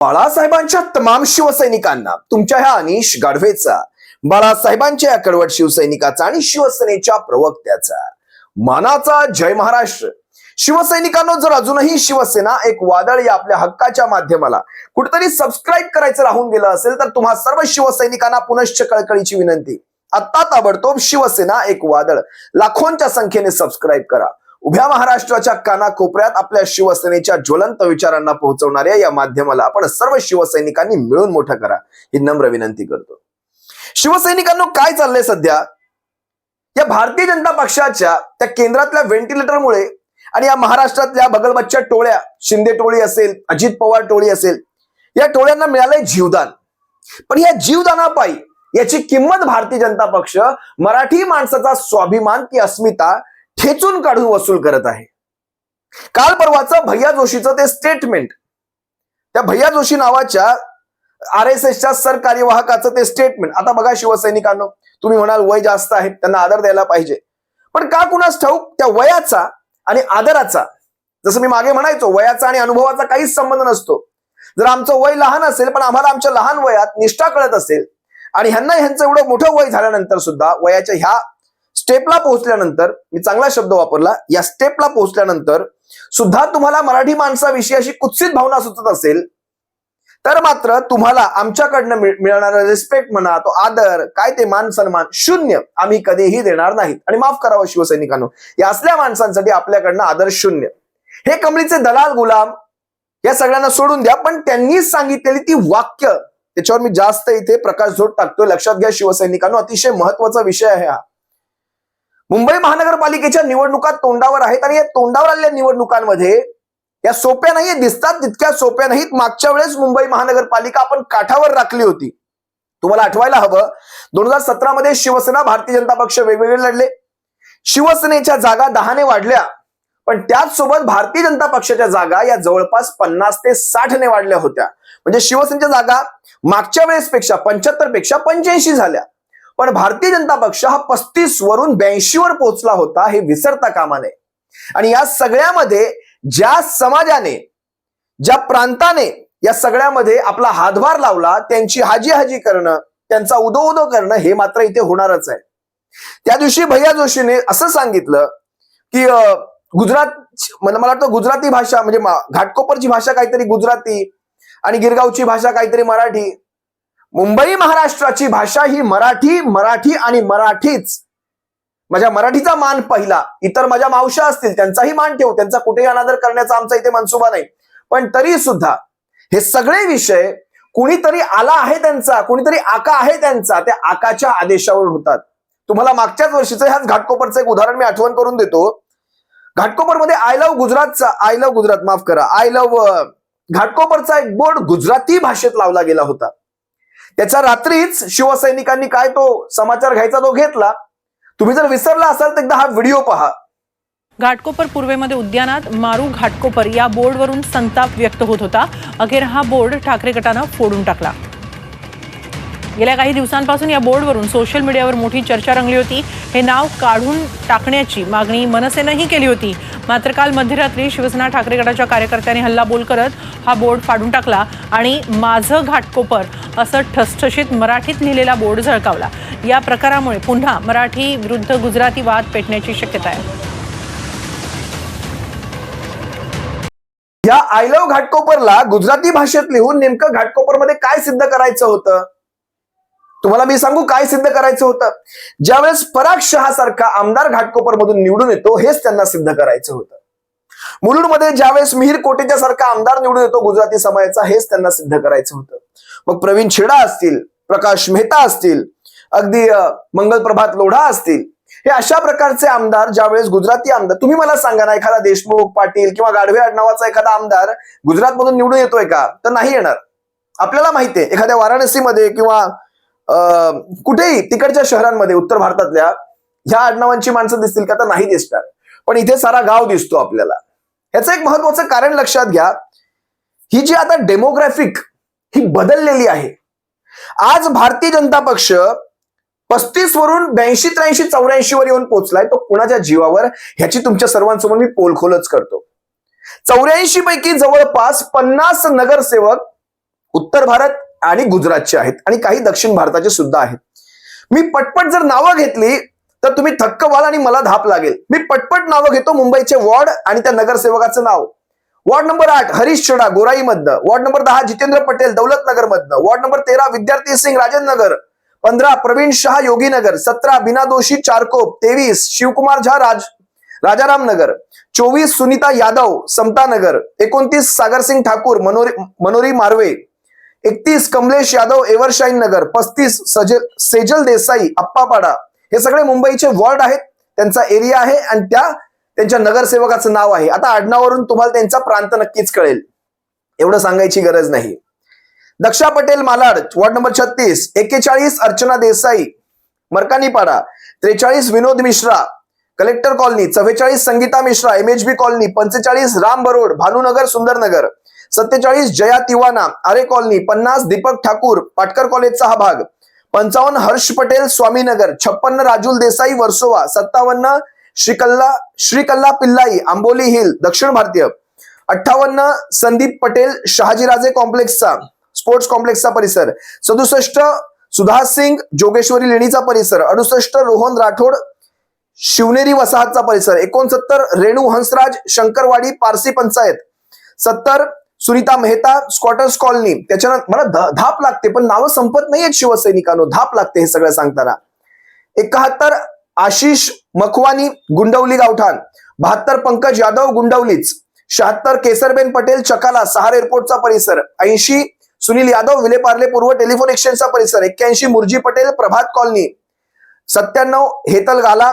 बाळासाहेबांच्या तमाम शिवसैनिकांना तुमच्या ह्या अनिश गाढवेचा बाळासाहेबांच्या या कडवट शिवसैनिकाचा आणि शिवसेनेच्या प्रवक्त्याचा. मानाचा जय महाराष्ट्र. शिवसैनिकांनो जर अजूनही शिवसेना एक वादळ या आपल्या हक्काच्या माध्यमाला कुठेतरी सबस्क्राईब करायचं राहून गेलं असेल तर तुम्हा सर्व शिवसैनिकांना पुनश्च कळकळीची विनंती. आत्ता ताबडतोब शिवसेना एक वादळ. लाखोंच्या संख्येने सबस्क्राईब करा. उभ्या महाराष्ट्राच्या कानाकोपऱ्यात आपल्या शिवसेनेच्या ज्वलंत विचारांना पोहोचवणाऱ्या या माध्यमाला आपण सर्व शिवसैनिकांनी मिळून मोठं करा ही नम्र विनंती करतो. शिवसैनिकांनो काय चाललंय सध्या? या भारतीय जनता पक्षाच्या त्या केंद्रातल्या व्हेंटिलेटरमुळे आणि या महाराष्ट्रातल्या बगलबच्च्या टोळ्या शिंदे टोळी असेल अजित पवार टोळी असेल या टोळ्यांना मिळालंय जीवदान. पण या जीवदानापायी याची किंमत भारतीय जनता पक्ष मराठी माणसाचा स्वाभिमान की अस्मिता ठेचून काढून वसूल करत आहे. काल परवाचं भैया जोशीचं ते स्टेटमेंट त्या भैया जोशी नावाच्या आर एस एसच्या सरकार्यवाहकाचं ते स्टेटमेंट आता बघा शिवसैनिकांनो तुम्ही म्हणाल वय जास्त आहे त्यांना आदर द्यायला पाहिजे. पण का कुणास ठाऊक त्या वयाचा आणि आदराचा जसं मी मागे म्हणायचो वयाचा आणि अनुभवाचा काहीच संबंध नसतो. जर आमचं वय लहान असेल पण आम्हाला आमच्या लहान वयात निष्ठा कळत असेल आणि ह्यांना ह्यांचं एवढं मोठं वय झाल्यानंतर सुद्धा वयाच्या ह्या स्टेपला पोहोचल्यानंतर मी चांगला शब्द वापरला या स्टेपला पोहोचल्यानंतर सुद्धा तुम्हाला मराठी माणसाविषयी अशी कुत्सित भावना सुचत असेल तर मात्र तुम्हाला आमच्याकडनं मिळणारा रिस्पेक्ट म्हणा तो आदर काय ते मान सन्मान शून्य आम्ही कधीही देणार नाहीत. आणि माफ करावं शिवसैनिकांनो या असल्या माणसांसाठी आपल्याकडनं आदर शून्य. हे कमळीचे दलाल गुलाम या सगळ्यांना सोडून द्या पण त्यांनीच सांगितलेली ती वाक्य त्याच्यावर मी जास्त इथे प्रकाश झोड टाकतोय. लक्षात घ्या शिवसैनिकांनो अतिशय महत्त्वाचा विषय आहे हा. मुंबई महानगरपालिकेच्या निवडणुका तोंडावर आहेत आणि या तोंडावर आलेल्या निवडणुकांमध्ये या सोप्या नाहीये दिसतात तितक्या सोप्या नाहीत. मागच्या वेळेस मुंबई महानगरपालिका आपण काठावर राखली होती. तुम्हाला आठवायला हवं दोन हजार सतरा मध्ये शिवसेना भारतीय जनता पक्ष वेगवेगळे लढले. शिवसेनेच्या जागा दहाने वाढल्या पण त्याच सोबत भारतीय जनता पक्षाच्या जागा या जवळपास पन्नास ते साठने वाढल्या होत्या. म्हणजे शिवसेनेच्या जागा मागच्या वेळेस पेक्षा पंच्याहत्तरपेक्षा पंच्याऐंशी झाल्या. पण भारतीय जनता पक्ष हा पस्तीस वरून ब्याऐंशी वर पोहोचला होता हे विसरता कामा नये. आणि या सगळ्यामध्ये ज्या समाजाने ज्या प्रांताने या सगळ्यामध्ये आपला हातभार लावला त्यांची हाजी हाजी करणं त्यांचा उदो उदो करणं हे मात्र इथे होणारच आहे. त्या दिवशी भैया जोशीने असं सांगितलं की अं, गुजरात म्हणजे मला वाटतं गुजराती भाषा म्हणजे घाटकोपरची भाषा काहीतरी गुजराती आणि गिरगावची भाषा काहीतरी मराठी मुंबई महाराष्ट्राची भाषा ही मराठी मराठी आणि मराठीच. माझ्या मराठीचा मान पहिला. इतर माझ्या मावशा असतील त्यांचाही मान ठेवू. त्यांचा कुठेही अनादर करण्याचा आमचा इथे मनसुबा नाही. पण तरी सुद्धा हे सगळे विषय कुणीतरी आला आहे त्यांचा कुणीतरी आका आहे त्यांचा त्या आकाच्या आदेशावर होतात. तुम्हाला मागच्याच वर्षीचं ह्याच घाटकोपरचं एक उदाहरण मी आठवण करून देतो. घाटकोपरमध्ये आय लव्ह गुजरातचा आय लव्ह गुजरात माफ करा. आय लव्ह घाटकोपरचा एक बोर्ड गुजराती भाषेत लावला गेला होता. त्याच्या रात्रीच शिवसैनिकांनी काय तो समाचार घ्यायचा तो घेतला. तुम्ही जर विसरला असाल तर एकदा हा व्हिडिओ पहा. घाटकोपर पूर्वेमध्ये उद्यानात मारू घाटकोपर या बोर्डवरून संताप व्यक्त होत होता. अखेर हा बोर्ड ठाकरे गटानं फोडून टाकला. गेल्या काही दिवसांपासून या बोर्डवरून सोशल मीडियावर मोठी चर्चा रंगली होती. हे नाव काढून टाकण्याची मागणी मनसेनंही केली होती. मात्र काल मध्यरात्री शिवसेना ठाकरे गटाच्या कार्यकर्त्यांनी हल्लाबोल करत हा बोर्ड फाडून टाकला आणि माझं घाटकोपर असं ठसठशीत मराठीत लिहिलेला बोर्ड झळकावला. या प्रकारामुळे पुन्हा मराठी विरुद्ध गुजराती वाद पेटण्याची शक्यता आहे. या आय लव्ह घाटकोपरला गुजराती भाषेत लिहून नेमकं घाटकोपरमध्ये काय सिद्ध करायचं होतं? तुम्हाला मी सांगू काय सिद्ध करायचं होतं? ज्यावेळेस पराग शहा सारखा आमदार घाटकोपर मधून निवडून येतो हेच त्यांना सिद्ध करायचं होतं. मुलुंडमध्ये ज्यावेळेस मिहीर कोटेच्या सारखा आमदार निवडून येतो गुजराती समाजाचा हेच त्यांना सिद्ध करायचं होतं. मग प्रवीण छेडा असतील प्रकाश मेहता असतील अगदी मंगल प्रभात लोढा असतील हे अशा प्रकारचे आमदार ज्यावेळेस गुजराती आमदार तुम्ही मला सांगा ना एखादा देशमुख पाटील किंवा गाढवे आडनावाचा एखादा आमदार गुजरातमधून निवडून येतोय का? तर नाही येणार. आपल्याला माहितीये एखाद्या वाराणसीमध्ये किंवा कुठेही तिकडच्या शहरांमध्ये उत्तर भारतातल्या ह्या आडनावांची माणसं दिसतील का? तर नाही दिसणार. पण इथे सारा गाव दिसतो आपल्याला. ह्याचं एक महत्वाचं कारण लक्षात घ्या. ही जी आता डेमोग्राफिक ही बदललेली आहे. आज भारतीय जनता पक्ष पस्तीस वरून ब्याऐंशी त्र्याऐंशी चौऱ्याऐंशी वर येऊन पोहोचलाय. तो कुणाच्या जीवावर? ह्याची तुमच्या सर्वांसमोर मी पोलखोलच करतो. चौऱ्याऐंशी पैकी जवळपास पन्नास नगरसेवक उत्तर भारत आणि गुजरातचे आहेत आणि काही दक्षिण भारताचे सुद्धा आहेत. मी पटपट जर नावं घेतली तर तुम्ही थक्क व्हाल आणि मला धाप लागेल. मी पटपट नावं घेतो मुंबईचे वॉर्ड आणि त्या नगरसेवकाचं नाव. वॉर्ड नंबर आठ हरीश छडा गोराईमधनं वॉर्ड नंबर दहा जितेंद्र पटेल दौलतनगरमधनं वॉर्ड नंबर तेरा विद्यार्थी सिंग राजेंद्र नगर. पंधरा प्रवीण शहा योगीनगर सतरा बिना दोषी चारकोप. तेवीस शिवकुमार झा राज राजाराम नगर. चोवीस सुनीता यादव समतानगर एकोणतीस सागरसिंग ठाकूर मनोरी मनोरी मार्वे. एकतीस कमलेश यादव एव्हरशाईन नगर पस्तीस सजल सेजल देसाई अप्पापाडा. हे सगळे मुंबईचे वॉर्ड आहेत. त्यांचा एरिया आहे आणि त्या त्यांच्या नगरसेवकाचं नाव आहे. आता आडनावरून तुम्हाला त्यांचा प्रांत नक्कीच कळेल. एवढं सांगायची गरज नाही. दक्षा पटेल मालाड वॉर्ड नंबर छत्तीस एक्केचाळीस अर्चना देसाई मरकानीपाडा. त्रेचाळीस विनोद मिश्रा कलेक्टर कॉलनी. चव्वेचाळीस संगीता मिश्रा एमएचबी कॉलनी. पंचेचाळीस राम बरोड भानुनगर सुंदरनगर. सत्तेचाळीस जया तिवाना आरे कॉलनी पन्नास दीपक ठाकूर पाटकर कॉलेजचा हा भाग. पंचावन्न हर्ष पटेल स्वामीनगर छप्पन्न राजुल देसाई वर्सोवा सत्तावन्न श्रीकल्ला श्रीकल्ला पिल्लाई आंबोली हिल दक्षिण भारतीय. अठ्ठावन्न संदीप पटेल शहाजीराजे कॉम्प्लेक्सचा स्पोर्ट्स कॉम्प्लेक्सचा परिसर. सदुसष्ट सुधास सिंग जोगेश्वरी लेणीचा परिसर. अडुसष्ट रोहन राठोड शिवनेरी वसाहतचा परिसर. एकोणसत्तर रेणू हंसराज शंकरवाडी पारसी पंचायत. सत्तर सुनीता मेहता स्कॉटर्स कॉलनी त्याच्यानंतर मला धाप लागते पण नावं संपत नाहीयेत शिवसैनिकांनो. धाप लागते हे सगळं सांगताना. एकाहत्तर आशिष मखवानी गुंडवली गावठाण. बहात्तर पंकज यादव गुंडवलीच. शहात्तर केसरबेन पटेल चकाला सहार एअरपोर्टचा परिसर. ऐंशी सुनील यादव विलेपार्ले पूर्व टेलिफोन एक्सचेंजचा परिसर. एक्क्याऐंशी मुरजी पटेल प्रभात कॉलनी. सत्त्याण्णव हेतल गाला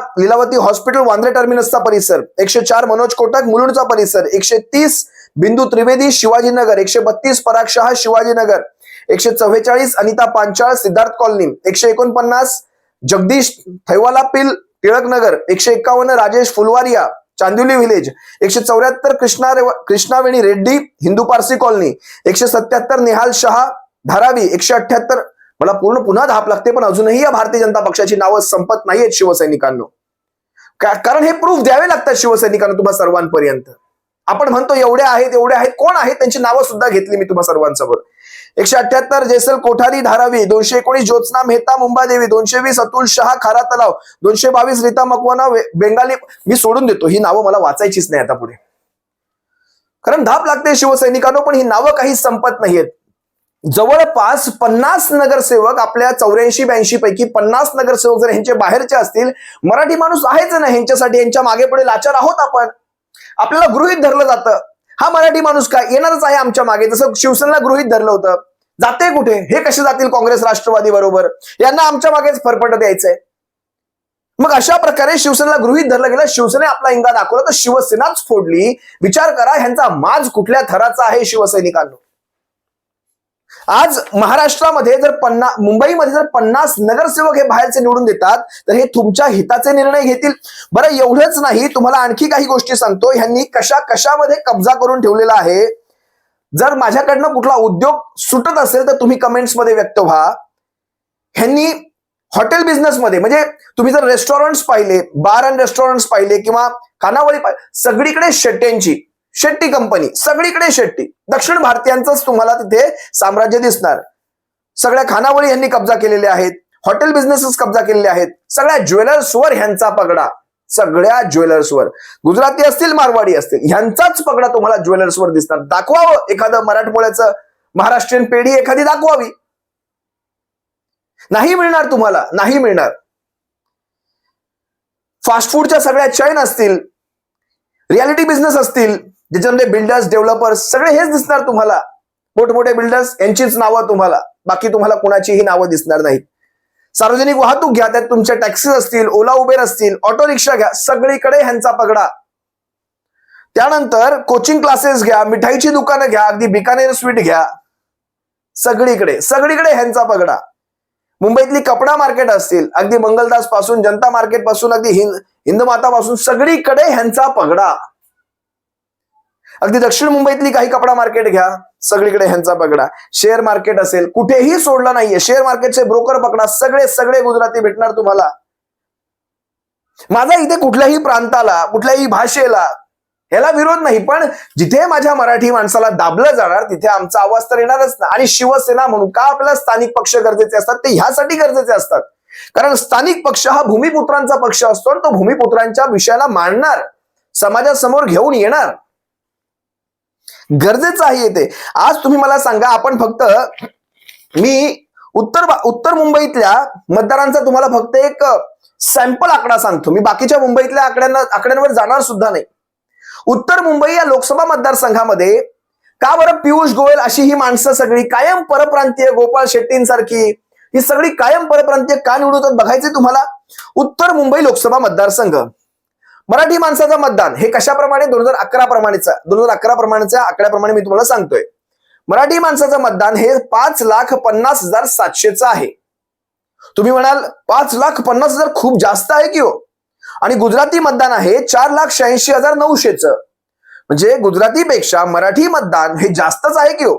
हॉस्पिटल वांद्रे टर्मिनसचा परिसर एकशे चार मनोज कोटक मुलुंडचा परिसर एकशे तीस बिंदू त्रिवेदी शिवाजीनगर एकशे बत्तीस पराग शहा शिवाजीनगर एकशे चव्वेचाळीस अनिता पांचाळ सिद्धार्थ कॉलनी एकशे एकोणपन्नास जगदीश थैवाला पिल टिळक नगर एकशे एकावन्न राजेश फुलवारिया चांदिवली विलेज एकशे चौऱ्याहत्तर कृष्णा कृष्णावेणी रेड्डी हिंदू पारसी कॉलनी एकशे सत्याहत्तर निहाल शहा धारावी एकशे अठ्याहत्तर मला पूर्ण पुन्हा धाप लागते पण अजूनही या भारतीय जनता पक्षाची नावं संपत नाहीयेत शिवसैनिकांनो. कारण हे प्रूफ द्यावे लागतात शिवसैनिकांना तुम्हा सर्वांपर्यंत. आपण म्हणतो एवढे आहेत एवढे आहेत कोण आहेत त्यांची नावं सुद्धा घेतली मी तुम्हा सर्वांसमोर. एकशे अठ्याहत्तर जैसल कोठारी धारावी दोनशे एकोणीस ज्योत्स्ना मेहता मुंबादेवी दोनशे वीस अतुल शहा खारा तलाव दोनशे बावीस रीता मकवाना बेंगाली मी सोडून देतो ही नावं मला वाचायचीच नाही आता पुढे. कारण धाप लागते शिवसैनिकांनो पण ही नावं काही संपत नाहीयेत. जवळपास पन्नास नगरसेवक आपल्या चौऱ्याऐंशी ब्याऐंशी पैकी पन्नास नगरसेवक जर ह्यांचे बाहेरचे असतील मराठी माणूस आहेच ना ह्यांच्यासाठी यांच्या मागे पुढे लाचार आहोत आपण. आपल्याला गृहित धरलं जातं. हा मराठी माणूस काय? येणारच आहे आमच्या मागे. जसं शिवसेनेला गृहित धरलं होतं. जाते कुठे? हे कसे जातील काँग्रेस राष्ट्रवादी बरोबर? यांना आमच्या मागेच फरफट द्यायचंय मग अशा प्रकारे शिवसेनेला गृहित धरलं गेलं. शिवसेने आपला इंगा दाखवला तर शिवसेनाच फोडली. विचार करा ह्यांचा माज कुठल्या थराचा आहे शिवसैनिकांनो? आज महाराष्ट्रामध्ये जर पन्नास मुंबईमध्ये जर पन्नास नगरसेवक हे बाहेरचे निवडून देतात तर हे तुमच्या हिताचे निर्णय घेतील. बरं एवढंच नाही तुम्हाला आणखी काही गोष्टी सांगतो. ह्यांनी कशा कशामध्ये कब्जा करून ठेवलेला आहे? जर माझ्याकडनं कुठला उद्योग सुटत असेल तर तुम्ही कमेंट्समध्ये व्यक्त व्हा. ह्यांनी हॉटेल बिझनेसमध्ये म्हणजे तुम्ही जर रेस्टॉरंट्स पाहिले बार अँड रेस्टॉरंट्स पाहिले किंवा खानावळी पाहिले सगळीकडे शेट्ट्यांची शेट्टी कंपनी सगळीकडे शेट्टी. दक्षिण भारतीयांचंच तुम्हाला तिथे साम्राज्य दिसणार. सगळ्या खानावळी यांनी कब्जा केलेले आहेत हॉटेल बिझनेसेस कब्जा केलेले आहेत सगळ्या ज्वेलर्सवर ह्यांचा पगडा. सगळ्या ज्वेलर्सवर गुजराती असतील मारवाडी असतील ह्यांचाच पगडा तुम्हाला ज्वेलर्सवर दिसणार. दाखवावं एखादं मराठमोळ्याचं महाराष्ट्रीयन पेढी एखादी दाखवावी. नाही मिळणार तुम्हाला नाही मिळणार. फास्ट फूडच्या सगळ्या चैन असतील रियालिटी बिझनेस असतील ज्याच्यामध्ये बिल्डर्स डेव्हलपर्स सगळे हेच दिसणार तुम्हाला. मोठमोठे बिल्डर्स यांचीच नावं तुम्हाला. बाकी तुम्हाला कोणाचीही नावं दिसणार नाहीत. सार्वजनिक वाहतूक घ्या त्यात तुमच्या टॅक्सीज असतील ओला उबेर असतील ऑटो रिक्षा घ्या सगळीकडे ह्यांचा पगडा. त्यानंतर कोचिंग क्लासेस घ्या मिठाईची दुकानं घ्या अगदी बिकानेर स्वीट घ्या. सगळीकडे सगळीकडे ह्यांचा पगडा. मुंबईतली कपडा मार्केट असतील अगदी मंगलदासपासून जनता मार्केटपासून अगदी हिंद हिंदमाता पासून सगळीकडे ह्यांचा पगडा. अगदी दक्षिण मुंबईतली काही कपडा मार्केट घ्या सगळीकडे ह्यांचा पकडा शेअर मार्केट असेल कुठेही सोडलं नाहीये. शेअर मार्केटचे ब्रोकर पकडा सगळे सगळे गुजराती भेटणार तुम्हाला. माझा इथे कुठल्याही प्रांताला कुठल्याही भाषेला ह्याला विरोध नाही पण जिथे माझ्या मराठी माणसाला दाबलं जाणार तिथे आमचा आवाज तर येणारच ना. आणि शिवसेना म्हणून का आपल्याला स्थानिक पक्ष गरजेचे असतात? ते ह्यासाठी गरजेचे असतात. कारण स्थानिक पक्ष हा भूमिपुत्रांचा पक्ष असतो आणि तो भूमिपुत्रांच्या विषयाला मांडणार समाजासमोर घेऊन येणार. गरजेचं आहे येते आज तुम्ही मला सांगा आपण फक्त मी उत्तर उत्तर मुंबईतल्या मतदारांचा तुम्हाला फक्त एक सॅम्पल आकडा सांगतो. मी बाकीच्या मुंबईतल्या आकड्यांना आकड्यांवर जाणार सुद्धा नाही. उत्तर मुंबई या लोकसभा मतदारसंघामध्ये का बरं पियुष गोयल अशी ही माणसं सगळी कायम परप्रांतीय गोपाळ शेट्टींसारखी ही सगळी कायम परप्रांतीय का निवडतात बघायचे तुम्हाला? उत्तर मुंबई लोकसभा मतदारसंघ. मराठी माणसाचं मतदान हे कशाप्रमाणे? दोन हजार अकरा प्रमाणेचा. दोन हजार अकरा प्रमाणेच्या आकड्याप्रमाणे मी तुम्हाला सांगतोय. मराठी माणसाचं मतदान हे पाच लाख पन्नास हजार सातशेचं आहे. तुम्ही म्हणाल पाच लाख पन्नास हजार खूप जास्त आहे की हो? आणि गुजराती मतदान आहे चार लाख शहाऐंशी हजार नऊशेच. म्हणजे गुजरातीपेक्षा मराठी मतदान हे जास्तच आहे की हो?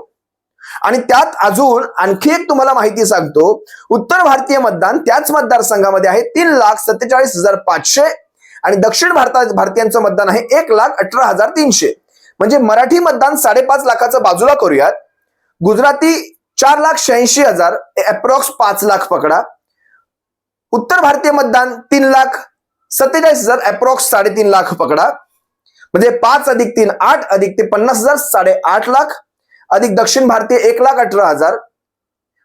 आणि त्यात अजून आणखी एक तुम्हाला माहिती सांगतो. उत्तर भारतीय मतदान त्याच मतदारसंघामध्ये आहे तीन लाख सत्तेचाळीस हजार पाचशे आणि दक्षिण भारतात भारतीयांचं मतदान आहे एक लाख अठरा हजार तीनशे. म्हणजे मराठी मतदान साडेपाच लाखाचं बाजूला करूयात. गुजराती चार लाख शहाऐंशी हजार अप्रॉक्स पाच लाख पकडा. उत्तर भारतीय मतदान तीन लाख सत्तेचाळीस हजार अप्रॉक्स साडेतीन लाख पकडा. म्हणजे पाच अधिक तीन आठ अधिक ते पन्नास हजार साडेआठ लाख. अधिक दक्षिण भारतीय एक लाख अठरा हजार.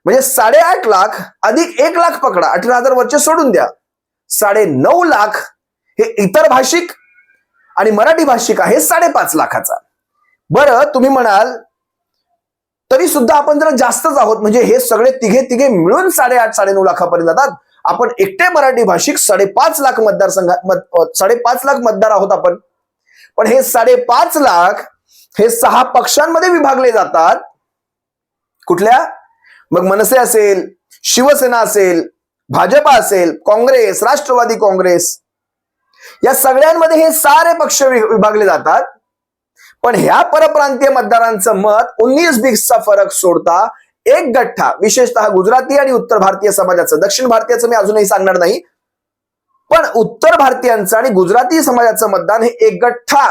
म्हणजे साडेआठ लाख अधिक एक लाख पकडा. अठरा हजार वरचे सोडून द्या. साडे नऊ लाख हे इतर भाषिक आणि मराठी भाषिक आहे साडेपाच लाखाचा. बरं तुम्ही म्हणाल तरी सुद्धा आपण जरा जास्तच आहोत. म्हणजे हे सगळे तिघे तिघे मिळून साडेआठ साडेनऊ लाखापर्यंत जातात. आपण एकटे मराठी भाषिक साडेपाच लाख मतदारसंघा मत साडेपाच लाख मतदार आहोत आपण. पण हे साडेपाच लाख हे सहा पक्षांमध्ये विभागले जातात. कुठल्या? मग मनसे असेल शिवसेना असेल भाजपा असेल काँग्रेस राष्ट्रवादी काँग्रेस या सगळ्यांमध्ये हे सारे पक्ष विभागले जातात. पण ह्या परप्रांतीय मतदारांचं मत उन्नीस बीसचा फरक सोडता एक गठ्ठा विशेषतः गुजराती आणि उत्तर भारतीय समाजाचं. दक्षिण भारतीयाचं मी अजूनही सांगणार नाही. पण उत्तर भारतीयांचं आणि गुजराती समाजाचं मतदान हे एक गठ्ठा.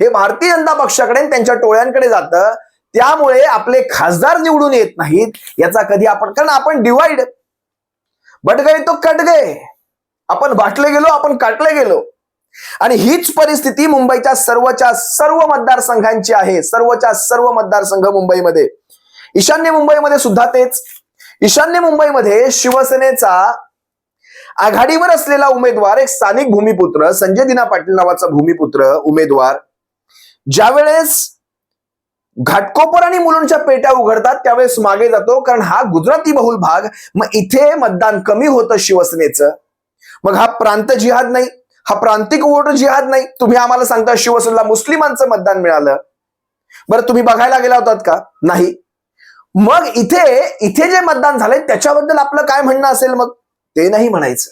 हे भारतीय जनता पक्षाकडे त्यांच्या टोळ्यांकडे जातं. त्यामुळे आपले खासदार निवडून येत नाहीत याचा कधी आपण कारण आपण डिवाइड बट गए तो कट गए आपण बाटले गेलो आपण काटले गेलो. आणि हीच परिस्थिती मुंबईच्या सर्वच्या सर्व मतदारसंघांची आहे. सर्वच्या सर्व मतदारसंघ मुंबईमध्ये. ईशान्य मुंबईमध्ये सुद्धा तेच. ईशान्य मुंबईमध्ये शिवसेनेचा आघाडीवर असलेला उमेदवार एक स्थानिक भूमिपुत्र संजय दिना पाटील नावाचा भूमिपुत्र उमेदवार. ज्यावेळेस घाटकोपर आणि मुलुंडच्या पेट्या उघडतात त्यावेळेस मागे जातो कारण हा गुजराती बहुल भाग मग इथे मतदान कमी होतं शिवसेनेचं. मग हा प्रांत जिहाद नाही हा प्रांतिक वोट जिहाद नाही. तुम्ही आम्हाला सांगता शिवसेनेला मुस्लिमांचं मतदान मिळालं. बरं तुम्ही बघायला गेला होतात का? नाही. मग इथे इथे जे मतदान झालंय त्याच्याबद्दल आपलं काय म्हणणं असेल मग? ते नाही म्हणायचं.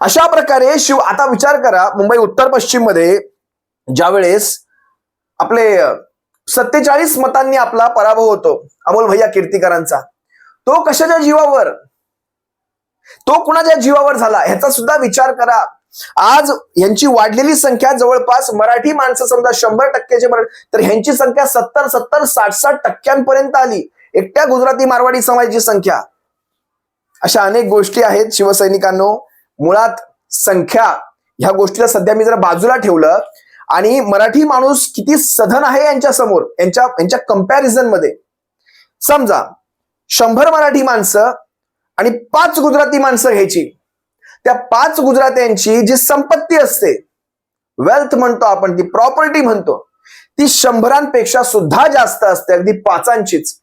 अशा प्रकारे शिव आता विचार करा मुंबई उत्तर पश्चिममध्ये ज्यावेळेस आपले सत्तेचाळीस मतांनी आपला पराभव होतो अमोल भैया कीर्तीकरांचा तो कशाच्या जीवावर? तो कुणाच्या जीवावर झाला ह्याचा सुद्धा विचार करा. आज यांची वाढलेली संख्या जवळपास मराठी माणसं समजा शंभर टक्क्याचे तर ह्यांची संख्या सत्तर सत्तर साठ साठ टक्क्यांपर्यंत आली. एकट्या गुजराती मारवाडी समाजाची संख्या. अशा अनेक गोष्टी आहेत शिवसैनिकांनो. मुळात संख्या ह्या गोष्टीला सध्या मी जर बाजूला ठेवलं. आणि मराठी माणूस किती सधन आहे यांच्या समोर यांच्या यांच्या कंपॅरिझनमध्ये. समजा शंभर मराठी माणसं आणि पाच गुजराती माणसं घ्यायची. त्या पाच गुजरात्यांची जी संपत्ती असते वेल्थ म्हणतो आपण ती प्रॉपर्टी म्हणतो ती शंभरांपेक्षा सुद्धा जास्त असते अगदी पाचांचीच.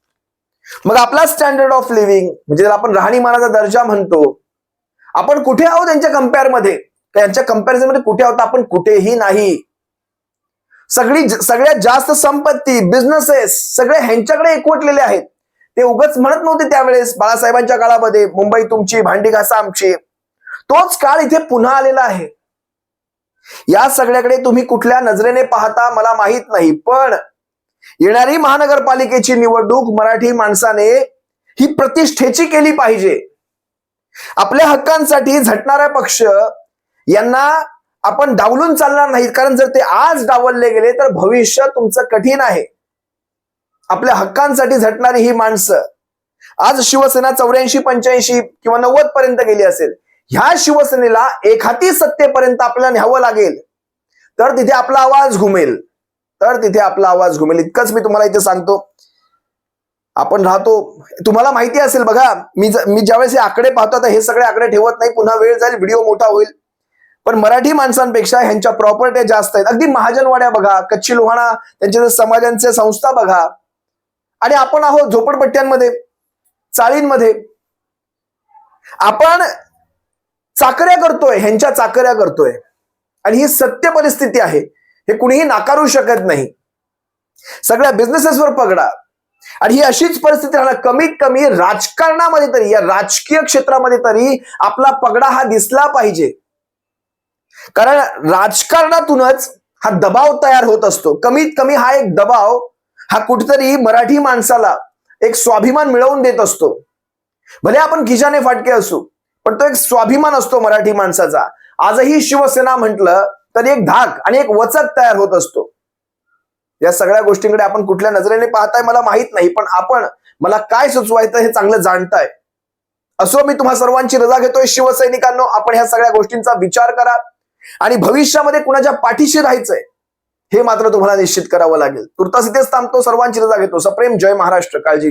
मग आपला स्टँडर्ड ऑफ लिव्हिंग म्हणजे ज्याला आपण राहणीमानाचा दर्जा म्हणतो आपण कुठे आहोत यांच्या कंपेअर यांच्या कंपॅरिझनमध्ये कुठे आहोत? आपण कुठेही नाही. सगळी सगळ्यात जास्त संपत्ती बिझनेसेस सगळे ह्यांच्याकडे एकवटलेले आहेत. ते उगच म्हणत नव्हते त्यावेळेस बाळासाहेबांच्या काळामध्ये मुंबई तुमची भांडी घासा आमची. तोच काळ इथे पुन्हा आलेला आहे. या सगळ्याकडे तुम्ही कुठल्या नजरेने पाहता मला माहीत नाही पण येणारी महानगरपालिकेची निवडणूक मराठी माणसाने ही प्रतिष्ठेची केली पाहिजे. आपल्या हक्कांसाठी झटणारा पक्ष यांना आपण डावलून चालणार नाहीत कारण जर ते आज डावलले गेले तर भविष्य तुमचं कठीण आहे. आपल्या हक्कांसाठी झटणारी ही माणसं. आज शिवसेना चौऱ्याऐंशी पंच्याऐंशी किंवा नव्वद पर्यंत गेली असेल ह्या शिवसेनेला एखादी सत्तेपर्यंत आपल्याला न्यावं लागेल. तर तिथे आपला आवाज घुमेल. तर तिथे आपला आवाज घुमेल. इतकंच मी तुम्हाला इथे सांगतो. आपण राहतो. तुम्हाला माहिती असेल बघा मी मी ज्यावेळेस हे आकडे पाहतो आता हे सगळे आकडे ठेवत नाही. पुन्हा वेळ जाईल व्हिडिओ मोठा होईल. पण मराठी माणसांपेक्षा ह्यांच्या प्रॉपर्ट्या जास्त आहेत अगदी महाजनवाड्या बघा कच्ची लोहाणा त्यांच्या समाजांचे संस्था बघा आणि आपण आहोत झोपडपट्ट्यांमध्ये चाळींमध्ये. आपण चाकऱ्या करतोय ह्यांच्या चाकऱ्या करतोय. आणि ही सत्य परिस्थिती आहे. हे कुणीही नाकारू शकत नाही. सगळ्या बिझनेसेसवर पगडा आणि ही अशीच परिस्थिती राहणार. कमीत कमी राजकारणामध्ये तरी या राजकीय क्षेत्रामध्ये तरी आपला पगडा हा दिसला पाहिजे. कारण राजकारणातूनच हा दबाव तयार होत असतो. कमीत कमी हा एक दबाव हा कुठेतरी मराठी माणसाला एक स्वाभिमान मिळवून देत असतो. भले आपण खिशाने फाटके असू पण तो एक स्वाभिमान असतो मराठी माणसाचा. आजही शिवसेना म्हटलं तर एक धाक आणि एक वचक तयार होत असतो. या सगळ्या गोष्टींकडे आपण कुठल्या नजरेने पाहताय मला माहीत नाही पण आपण मला काय सुचवायचं हे चांगलं जाणताय. असो मी तुम्हा सर्वांची रजा घेतोय शिवसैनिकांनो आपण ह्या सगळ्या गोष्टींचा विचार करा. आणि भविष्यामध्ये कुणाच्या पाठीशी राहायचंय हे मात्र तुम्हाला निश्चित करावं लागेल. तुर्तास इथेच थांबतो. सर्वांची रजा घेतो सप्रेम जय महाराष्ट्र. काळजी